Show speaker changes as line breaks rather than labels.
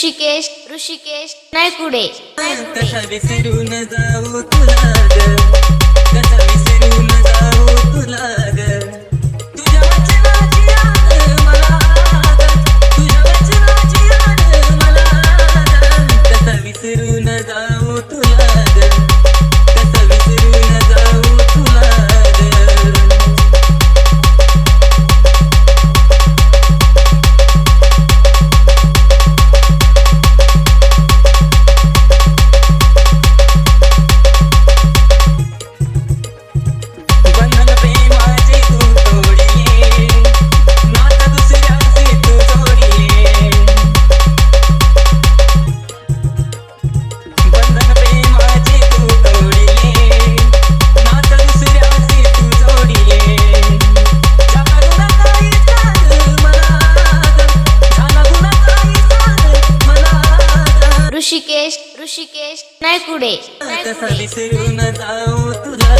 ऋषिकेश ऋषिकेश नायकुडे.
कसा विसरून जाऊ तुला कसा विसरून जाऊ तुला
ऋषिकेश नाही पुढे
तसा विसरून जाऊ तुला